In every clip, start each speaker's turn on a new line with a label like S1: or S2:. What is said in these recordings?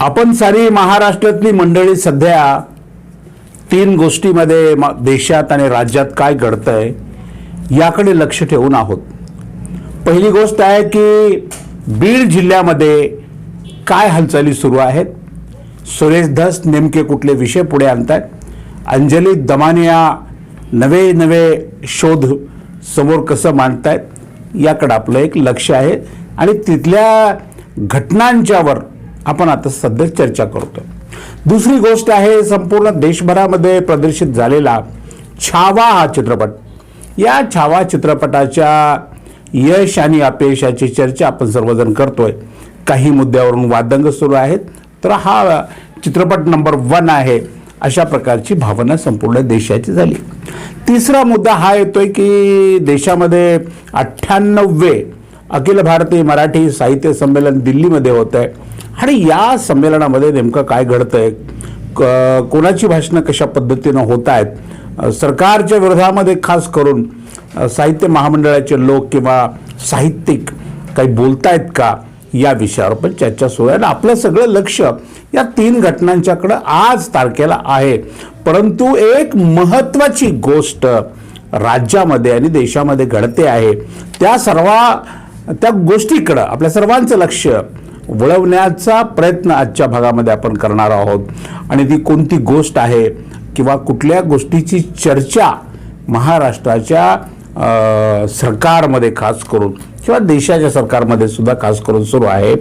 S1: आपण सारी महाराष्ट्रातली मंडळी सध्या तीन गोष्टीमध्ये देशात आणि राज्यात काय घडतंय याकडे लक्ष ठेवून आहोत. पहिली गोष्ट आहे की बीड जिल्ह्यामध्ये काय हालचाली सुरू आहेत? सुरेश धस नेमके कुठले विषय पुढे आणतायत? अंजली दमानिया नवे नवे शोध समोर कसं मांडतायत याकडं आपलं एक लक्ष आहे. आणि तिथल्या घटनांच्यावर आपण आता सध्या चर्चा करतो दुसरी गोष्ट आहे संपूर्ण देशभरामध्ये प्रदर्शित झालेला छावा हा चित्रपट. या छावा चित्रपटाच्या यश आणि अपयशाची चर्चा आपण सर्वजण करतोय. काही मुद्द्यावरून वादंग सुरू आहेत तर हा चित्रपट नंबर वन आहे अशा प्रकारची भावना संपूर्ण देशाची झाली. तिसरा मुद्दा हा येतोय की देशामध्ये अठ्ठ्याण्णववे अखिल भारतीय मराठी साहित्य संमेलन दिल्लीमध्ये होत आहे आणि या संमेलनामध्ये नेमकं काय घडतंय? क- कोणाची भाषणं कशा पद्धतीनं होत आहेत सरकारच्या विरोधामध्ये खास करून साहित्य महामंडळाचे लोक किंवा साहित्यिक काही बोलतायत का या विषयावर पण चर्चा सुरू आहे. आणि आपलं सगळं लक्ष या तीन घटनांच्याकडं आज तारखेला आहे. परंतु एक महत्त्वाची गोष्ट राज्यामध्ये आणि देशामध्ये घडते आहे. त्या सर्वा त्या गोष्टीकडं आपल्या सर्वांचं लक्ष वळवण्याचा प्रयत्न आजच्या भागामध्ये आपण करणार आहोत. आणि ती कोणती गोष्ट आहे किंवा कुठल्या गोष्टीची चर्चा महाराष्ट्राच्या सरकारमध्ये खास करून किंवा देशाच्या सरकारमध्ये सुद्धा खास करून सुरू आहे.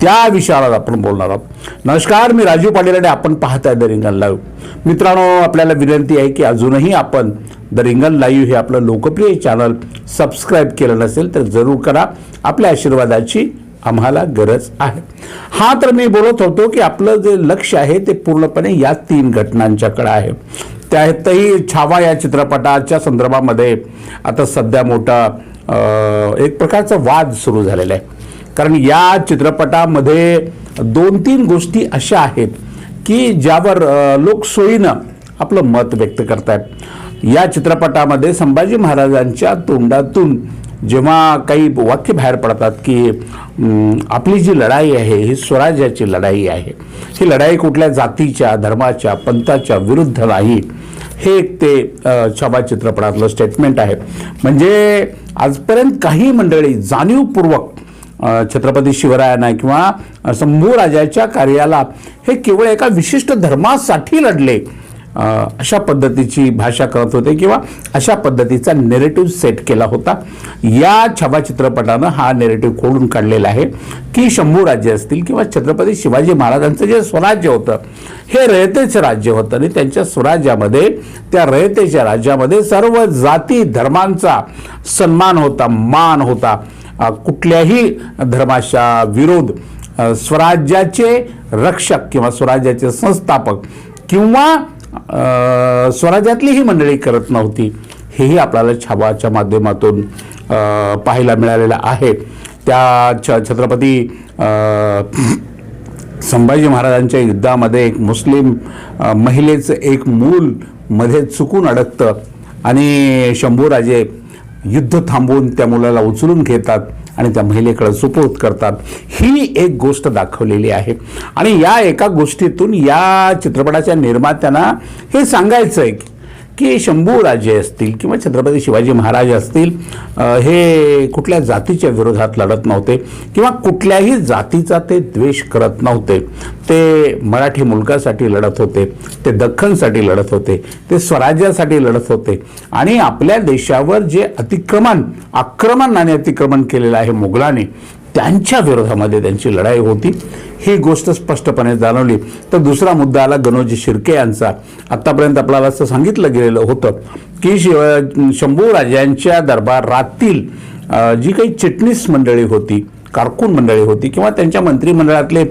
S1: त्या विषयावर आपण बोलणार आहोत. नमस्कार मी राजू पाटील आणि आपण पाहताय द रिंगण लाईव्ह. मित्रांनो आपल्याला विनंती आहे की अजूनही आपण द रिंगण लाईव्ह हे आपलं लोकप्रिय चॅनल सबस्क्राईब केलं नसेल तर जरूर करा. आपल्या आशीर्वादाची आम्हाला गरज आहे. हा तर मी बोलत होतो की आपलं जे लक्ष आहे ते पूर्णपणे या तीन घटनांच्याकडे आहे. त्यातही छावा या चित्रपटाच्या संदर्भामध्ये आता सध्या मोठा एक प्रकारचा वाद सुरू झालेला आहे. कारण या चित्रपटामध्ये दोन तीन गोष्टी अशा आहेत की ज्यावर लोक सोयीनं आपलं मत व्यक्त करतात या चित्रपटामध्ये संभाजी महाराजांच्या तोंडातून जेव्हा काही वाक्य बाहेर पडतात की आपली जी लढाई आहे ही स्वराज्याची लढाई आहे. ही लढाई कुठल्या जातीच्या धर्माच्या पंथाच्या विरुद्ध नाही. हे एक ते अ, छबा चित्रपटातलं स्टेटमेंट आहे. म्हणजे आजपर्यंत काही मंडळी जाणीवपूर्वक छत्रपती शिवरायांना किंवा शंभूराजाच्या कार्याला हे केवळ एका विशिष्ट धर्मासाठी लढले. अशा पद्धतीची भाषा करत होते किंवा अशा पद्धतीचा नेरेटिव्ह सेट केला होता. या छबा चित्रपटानं हा नेरेटिव्ह खोडून काढलेला आहे की शंभू राज्य असतील किंवा छत्रपती शिवाजी महाराजांचं जे स्वराज्य होतं हे रयतेचं राज्य होतं आणि त्यांच्या स्वराज्यामध्ये त्या रयतेच्या राज्यामध्ये सर्व जाती धर्मांचा सन्मान होता मान होता. कुठल्याही धर्माच्या विरोध स्वराज्याचे रक्षक किंवा स्वराज्याचे संस्थापक किंवा स्वराज्यातली ही मंडळी करत नव्हती. हेही आपल्याला छावाच्या माध्यमातून पाहायला मिळालेलं आहे. त्या छ छत्रपती संभाजी महाराजांच्या युद्धामध्ये एक मुस्लिम महिलेचं एक मूल मध्ये चुकून अडकतं आणि शंभूराजे युद्ध थांबवून त्या मुलाला उचलून घेतात. आणि त्या महिलेकडे सुपूर्द करतात. ही एक गोष्ट दाखवलेली आहे. आणि या एका गोष्टीतून या चित्रपटाच्या निर्मात्यांना हे सांगायचं आहे की की शंभूराजे असतील किंवा छत्रपती शिवाजी महाराज असतील हे कुठल्या जातीच्या विरोधात लढत नव्हते किंवा कुठल्याही जातीचा ते द्वेष करत नव्हते. ते मराठी मुलगासाठी लढत होते ते दख्खनसाठी लढत होते ते स्वराज्यासाठी लढत होते आणि आपल्या देशावर जे अतिक्रमण आक्रमण आणि अतिक्रमण केलेलं आहे मुघलांनी त्यांच्या विरोधामध्ये त्यांची लढाई होती. ही गोष्ट स्पष्टपणे जाणवली. तर दुसरा मुद्दा आला गणोजी शिर्के यांचा. आत्तापर्यंत आपल्याला असं सांगितलं गेलेलं होतं की शिव शंभू राजांच्या दरबारातील जी काही चिटणीस मंडळी होती कारकून मंडळी होती किंवा त्यांच्या मंत्रिमंडळातले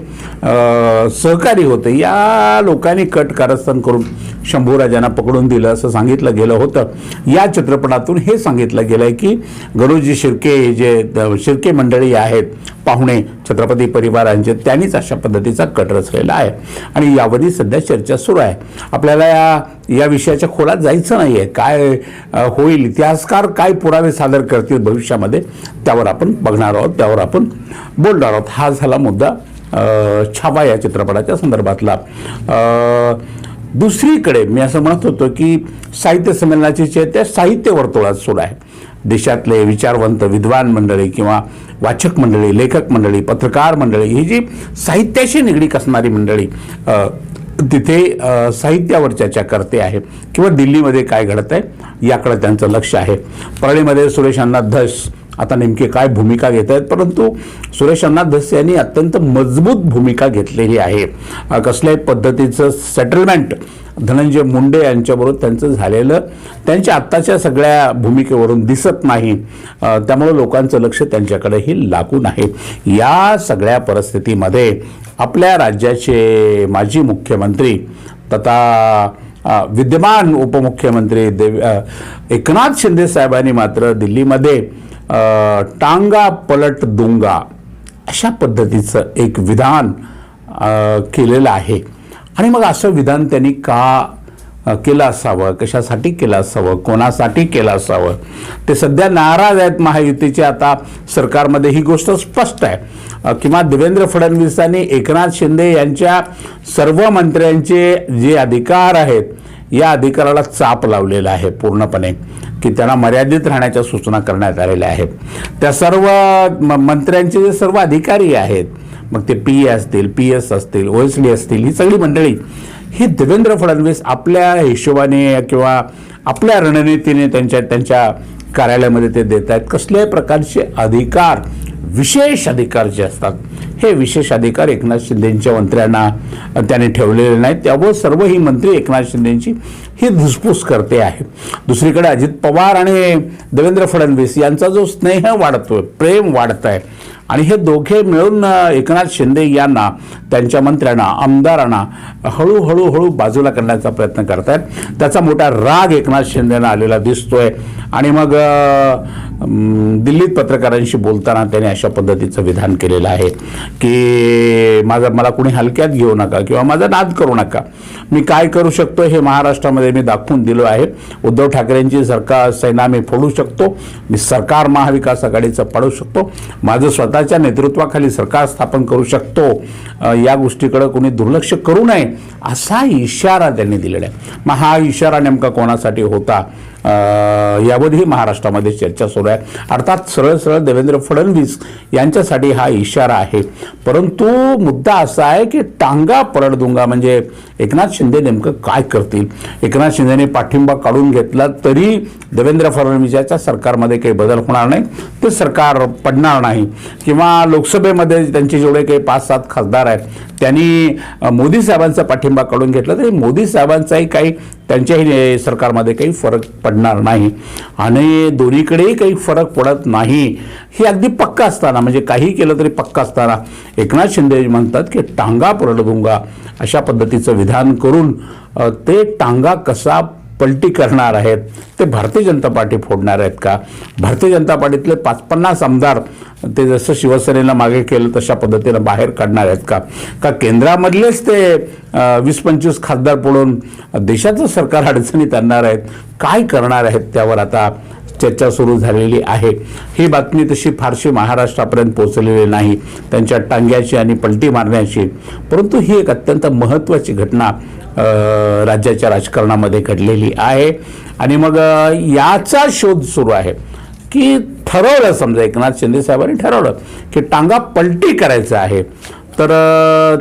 S1: सहकारी होते या लोकांनी कट कारस्थान करून शंभूराजांना पकडून दिलं असं सांगितलं गेलं होतं. या चित्रपटातून हे सांगितलं गेलं आहे की गरुजी शिर्के जे शिर्के मंडळी आहेत पाहुणे छत्रपती परिवारांचे त्यांनीच अशा पद्धतीचा कट रचलेला आहे. आणि यावरही सध्या चर्चा सुरू आहे. आपल्याला या या विषयाच्या खोलात जायचं नाही आहे काय होईल इतिहासकार काय पुरावे सादर करतील भविष्यामध्ये त्यावर आपण बघणार आहोत त्यावर आपण बोलणार आहोत. हा झाला मुद्दा छावा या चित्रपटाच्या संदर्भातला. दुसरीकडे मी असं म्हणत होतो की साहित्य संमेलनाची चेत्या साहित्य वर्तुळात सुरू आहे. देशातले विचारवंत विद्वान मंडळी किंवा वाचक मंडळी लेखक मंडळी पत्रकार मंडळी ही जी साहित्याशी निगडीत असणारी मंडळी तिथे साहित्यावर चर्चा करते आहे किंवा दिल्लीमध्ये काय घडत आहे याकडे त्यांचं लक्ष आहे. परळीमध्ये सुरेश अण्णा धस आता नेमके काय भूमिका घेत आहेत? परंतु सुरेश अण्णा धस यांनी अत्यंत मजबूत भूमिका घेतलेली आहे. कसल्याही पद्धतीचं सेटलमेंट धनंजय मुंडे यांच्याबरोबर त्यांचं झालेलं त्यांच्या आत्ताच्या सगळ्या भूमिकेवरून दिसत नाही. त्यामुळे लोकांचं लक्ष त्यांच्याकडेही लागून आहे. या सगळ्या परिस्थितीमध्ये आपल्या राज्याचे माजी मुख्यमंत्री तथा विद्यमान उपमुख्यमंत्री देव एकनाथ शिंदे साहेबांनी मात्र दिल्लीमध्ये टांगा पलट दुंगा अशा पद्धतीचं एक विधान केलेलं आहे. आणि मग असं विधान त्यांनी का केलं असावं? कशासाठी केलं असावं? कोणासाठी केलं असावं? ते सध्या नाराज आहेत महायुतीचे. आता सरकारमध्ये ही गोष्ट स्पष्ट आहे. किंवा देवेंद्र फडणवीसांनी एकनाथ शिंदे यांच्या सर्व मंत्र्यांचे जे अधिकार आहेत या अधिकाराला चाप लावलेला आहे पूर्णपणे की त्यांना मर्यादित राहण्याच्या सूचना करण्यात आलेल्या आहेत. त्या सर्व म- मंत्र्यांचे जे सर्व अधिकारी आहेत मग ते पी ए असतील पी एस असतील ओ एस डी असतील ही सगळी मंडळी ही देवेंद्र फडणवीस आपल्या हिशोबाने किंवा आपल्या रणनीतीने त्यांच्या त्यांच्या कार्यालयामध्ये ते देत आहेत. कसल्याही प्रकारचे अधिकार विशेष अधिकार जे असतात हे विशेष अधिकार एकनाथ शिंदेच्या मंत्र्यांना त्याने ठेवलेले नाहीत. त्यामुळे सर्व ही मंत्री एकनाथ शिंदेची ही धुसफूस करते आहे दुसरीकडे अजित पवार आणि देवेंद्र फडणवीस यांचा जो स्नेह वाढतोय प्रेम वाढत आहे आणि हे दोघे मिळून एकनाथ शिंदे यांना त्यांच्या मंत्र्यांना आमदारांना हळूहळू हळू बाजूला करण्याचा प्रयत्न करत आहेत त्याचा मोठा राग एकनाथ शिंदेना आलेला दिसतोय. आणि मग दिल्लीत पत्रकारांशी बोलताना त्याने अशा पद्धतीचं विधान केलेलं आहे की माझा मला कुणी हलक्यात घेऊ नका किंवा माझा नाद करू नका. मी काय करू शकतो हे महाराष्ट्रामध्ये मी दाखवून दिलो आहे. उद्धव ठाकरेंची सरकार सेना मी फोडू शकतो. मी सरकार महाविकास आघाडीचं पाडू शकतो. माझं स्वतः स्वतःच्या नेतृत्वाखाली सरकार स्थापन करू शकतो या गोष्टीकडं कोणी दुर्लक्ष करू नये असा इशारा त्यांनी दिलेला आहे. मग हा इशारा नेमका कोणासाठी होता? यावरही महाराष्ट्रामध्ये चर्चा सुरू आहे. अर्थात सरळ सरळ देवेंद्र फडणवीस यांच्यासाठी हा इशारा आहे. परंतु मुद्दा असा आहे की टांगा परडदुंगा म्हणजे एकनाथ शिंदे नेमकं काय करतील? एकनाथ शिंदेने पाठिंबा काढून घेतला तरी देवेंद्र फडणवीसाच्या सरकारमध्ये काही बदल होणार नाही. ते सरकार पडणार नाही. किंवा लोकसभेमध्ये त्यांचे जेवढे काही पाच सात खासदार आहेत त्यांनी मोदी साहेबांचा पाठिंबा काढून घेतला तरी मोदी साहेबांचाही काही त्यांच्याही सरकारमध्ये काही फरक पडणार नाही. आणि दोन्हीकडेही काही फरक पडत नाही. हे अगदी पक्का असताना म्हणजे काही केलं तरी पक्का असताना एकनाथ शिंदे म्हणतात की टांगा पलट अशा पद्धतीचं विधान करून ते टांगा कसा पलटी करणार आहेत ते भारतीय जनता पार्टी फोडणार आहेत का? भारतीय जनता पार्टीतले पाच पन्नास आमदार ते जसं शिवसेनेला मागे केलं तशा पद्धतीनं बाहेर काढणार आहेत का? का केंद्रामधलेच ते वीस पंचवीस खासदार पडून देशाचं सरकार अडचणीत आणणार आहेत? काय करणार आहेत त्यावर आता चर्चा सुरू झालेली आहे. ही बातमी तशी फारशी महाराष्ट्रापर्यंत पोहोचलेली नाही. त्यांच्या टांग्याची आणि पलटी मारण्याची परंतु ही एक अत्यंत महत्त्वाची घटना राज्याच्या राजकारणामध्ये घडलेली आहे. आणि मग याचा शोध सुरू आहे की ठरवलं समजा एकनाथ शिंदे साहेबांनी ठरवलं की टांगा पलटी करायचं आहे. तर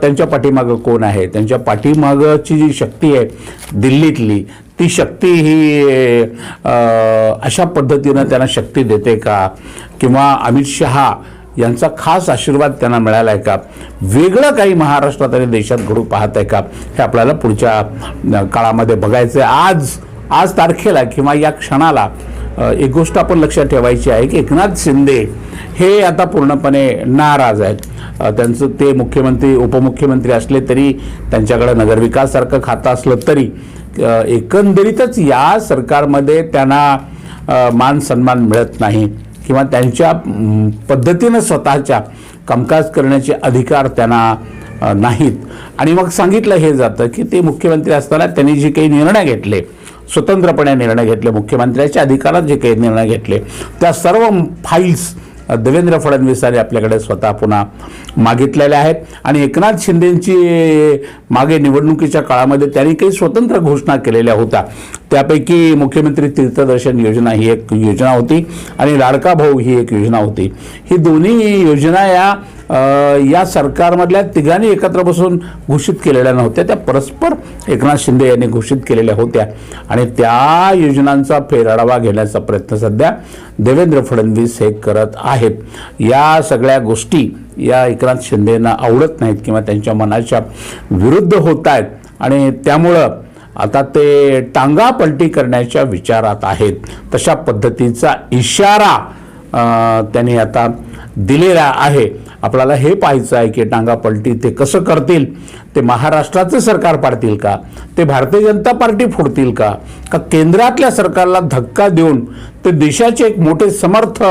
S1: त्यांच्या पाठीमागं कोण आहे? त्यांच्या पाठीमागची जी शक्ती आहे दिल्लीतली ती शक्ती ही अशा पद्धतीनं त्यांना शक्ती देते का? किंवा अमित शहा यांचा खास आशीर्वाद त्यांना मिळाला आहे का? वेगळं काही महाराष्ट्रात आणि देशात घडू पाहत आहे का? हे आपल्याला पुढच्या काळामध्ये बघायचं आहे आज आज तारखेला किंवा या क्षणाला एक गोष्ट आपण लक्षात ठेवायची आहे की एकनाथ शिंदे हे आता पूर्णपणे नाराज आहेत. त्यांचं ते मुख्यमंत्री उपमुख्यमंत्री असले तरी त्यांच्याकडे नगरविकाससारखं खातं असलं तरी एकंदरीतच या सरकारमध्ये त्यांना मान सन्मान मिळत नाही किंवा त्यांच्या पद्धतीनं स्वतःच्या कामकाज करण्याचे अधिकार त्यांना नाहीत. आणि मग सांगितलं हे जातं की ते मुख्यमंत्री असताना त्यांनी जे काही निर्णय घेतले स्वतंत्रपणे निर्णय घेतले मुख्यमंत्र्याच्या अधिकारात जे काही निर्णय घेतले त्या सर्व फाईल्स देवेंद्र फडणवीसांनी आपल्याकडे स्वतः पुन्हा मागितलेल्या आहेत. आणि एकनाथ शिंदेंची मागे निवडणुकीच्या काळामध्ये त्यांनी काही स्वतंत्र घोषणा केलेल्या होत्या. त्यापैकी मुख्यमंत्री तीर्थदर्शन योजना ही एक योजना होती आणि लाडका भाऊ ही एक योजना होती. ही दोन्ही योजना या या सरकारमधल्या तिघांनी एकत्र बसून घोषित केलेल्या नव्हत्या. त्या परस्पर एकनाथ शिंदे यांनी घोषित केलेल्या होत्या. आणि त्या योजनांचा फेराडावा घेण्याचा प्रयत्न सध्या देवेंद्र फडणवीस हे करत आहेत. या सगळ्या गोष्टी या एकनाथ शिंदेना आवडत नाहीत किंवा त्यांच्या मनाच्या विरुद्ध होत आहेत. आणि त्यामुळं आता ते टांगा पलटी करण्याच्या विचारात आहेत. तशा पद्धतीचा इशारा त्यांनी आता दिलेला आहे. आपल्याला हे पाहायचं आहे की टांगा पलटी ते कसं करतील? ते महाराष्ट्राचं सरकार पाडतील का? ते भारतीय जनता पार्टी फोडतील का? का केंद्रातल्या सरकारला धक्का देऊन ते देशाचे एक मोठे समर्थ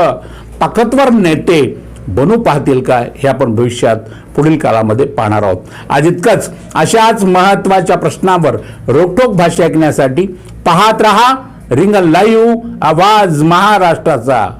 S1: ताकदवर नेते बनू पाहतील का हे आपण भविष्यात पुढील काळामध्ये पाहणार आहोत. आज इतकंच. अशाच महत्त्वाच्या प्रश्नावर रोकटोक भाषा ऐकण्यासाठी पाहत रहा रिंग लाईव्ह आवाज महाराष्ट्राचा.